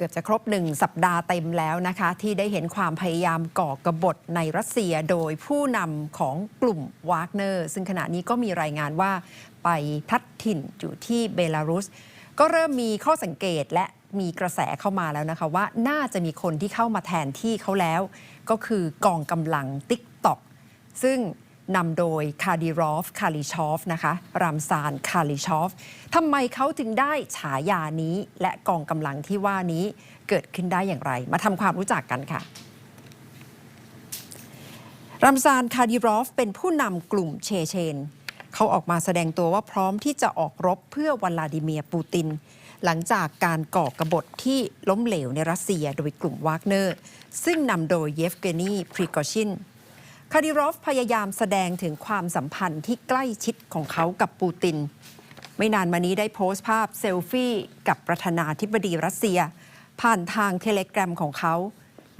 กือบจะครบหนึ่งสัปดาห์เต็มแล้วนะคะ ที่ได้เห็นความพยายามก่อกบฏในรัสเซียโดยผู้นำของกลุ่มวากเนอร์ ซึ่งขณะนี้ก็มีรายงานว่าไปพัดถิ่นอยู่ที่เบลารุส ก็เริ่มมีข้อสังเกตและมีกระแสเข้ามาแล้วนะคะว่าน่าจะมีคนที่เข้ามาแทนที่เขาแล้ว ก็คือกองกำลังติ๊กตอกซึ่ง นำโดยคาดิรอฟ คาลิชอฟนะคะรามซาน คาลิชอฟทำไมเขาถึงได้ฉายานี้ และกองกำลังที่ว่านี้เกิดขึ้นได้อย่างไร มาทำความรู้จักกันค่ะรามซาน คาดิรอฟ เป็นผู้นำกลุ่มเชเชน เขาออกมาแสดงตัวว่าพร้อมที่จะออกรบเพื่อวลาดิเมียร์ปูติน หลังจากการก่อกบฏที่ล้มเหลวในรัสเซียโดยกลุ่มวากเนอร์ ซึ่งนำโดยเยฟเกนี พริกอชิน คาดิรอฟพยายามแสดงถึงความสัมพันธ์ที่ใกล้ชิดของเขากับปูติน ไม่นานมานี้ได้โพสต์ภาพเซลฟี่กับประธานาธิบดีรัสเซีย ผ่านทางเทเลกราฟของเขา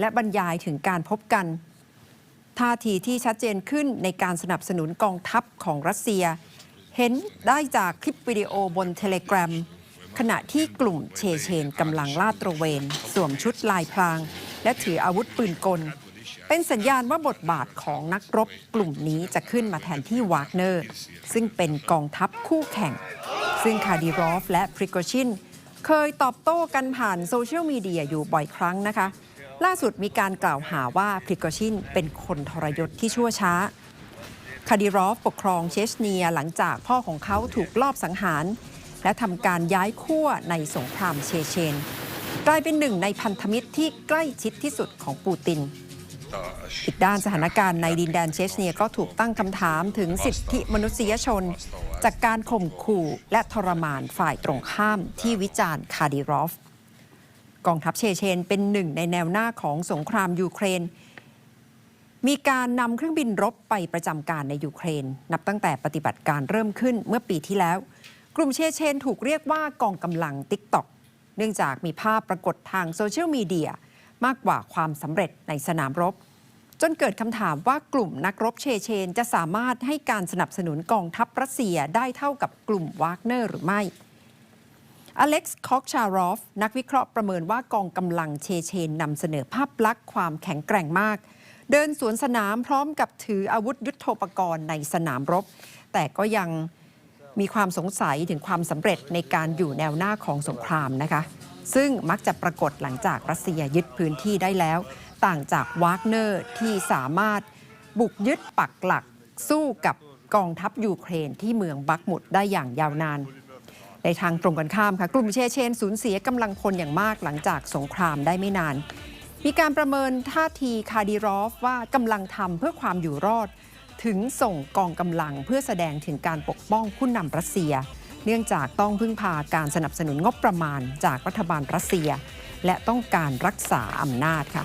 และบรรยายถึงการพบกัน ท่าทีที่ชัดเจนขึ้นในการสนับสนุนกองทัพของรัสเซีย เห็นได้จากคลิปวิดีโอบนเทเลกราฟขณะที่กลุ่มเชเชนกำลังลาดตระเวน สวมชุดลายพราง และถืออาวุธปืนกล เป็นสัญญาณว่าบทบาทของนักรบกลุ่มนี้จะขึ้นมาแทนที่วากเนอร์ ซึ่งเป็นกองทัพคู่แข่ง ซึ่งคาดิรอฟและพริโกชินเคยตอบโต้กันผ่านโซเชียลมีเดียอยู่บ่อยครั้งนะคะ ล่าสุดมีการกล่าวหาว่าพริโกชินเป็นคนทรยศที่ชั่วช้าคาดิรอฟปกครองเชชเนียหลังจากพ่อของเขาถูกลอบสังหาร และทำการย้ายขั้วในสงครามเชเชน กลายเป็นหนึ่งในพันธมิตรที่ใกล้ชิดที่สุดของปูติน อีกด้านสถานการณ์ในดินแดนเชชเนียก็ถูกตั้งคำถามถึงสิทธิมนุษยชน จากการข่มขู่และทรมานฝ่ายตรงข้ามที่วิจารณ์คาดิรอฟ กองทัพเชเชนเป็นหนึ่งในแนวหน้าของสงครามยูเครน มีการนำเครื่องบินรบไปประจำการในยูเครน นับตั้งแต่ปฏิบัติการเริ่มขึ้นเมื่อปีที่แล้ว กลุ่มเชเชนถูกเรียกว่ากองกำลังติ๊กต็อกเนื่องจากมีภาพปรากฏทางโซเชียลมีเดีย มากกว่าความสำเร็จในสนามรบ จนเกิดคำถามว่ากลุ่มนักรบเชเชน จะสามารถให้การสนับสนุนกองทัพรัสเซียได้เท่ากับกลุ่มวากเนอร์หรือไม่อเล็กซ์ คอกชารอฟ นักวิเคราะห์ประเมินว่ากองกำลังเชเชนนำเสนอภาพลักษณ์ความแข็งแกร่งมาก เดินสวนสนามพร้อมกับถืออาวุธยุโทโธปกรณ์ในสนามรบ แต่ก็ยัง มีความสงสัยถึงความสำเร็จในการอยู่แนวหน้าของสงครามนะคะ ซึ่งมักจะปรากฏหลังจากรัสเซียยึดพื้นที่ได้แล้ว ต่างจากวากเนอร์ที่สามารถบุกยึดปักหลักสู้กับกองทัพยูเครนที่เมืองบักมุดได้อย่างยาวนาน ในทางตรงกันข้ามค่ะ กลุ่มเชเชนสูญเสียกำลังพลอย่างมากหลังจากสงครามได้ไม่นาน มีการประเมินท่าทีคาดิรอฟว่ากำลังทำเพื่อความอยู่รอด ถึงส่งกองกำลังเพื่อแสดงถึงการปกป้องผู้นำรัสเซีย เนื่องจากต้องพึ่งพาการสนับสนุนงบประมาณจากรัฐบาลรัสเซีย และต้องการรักษาอำนาจค่ะ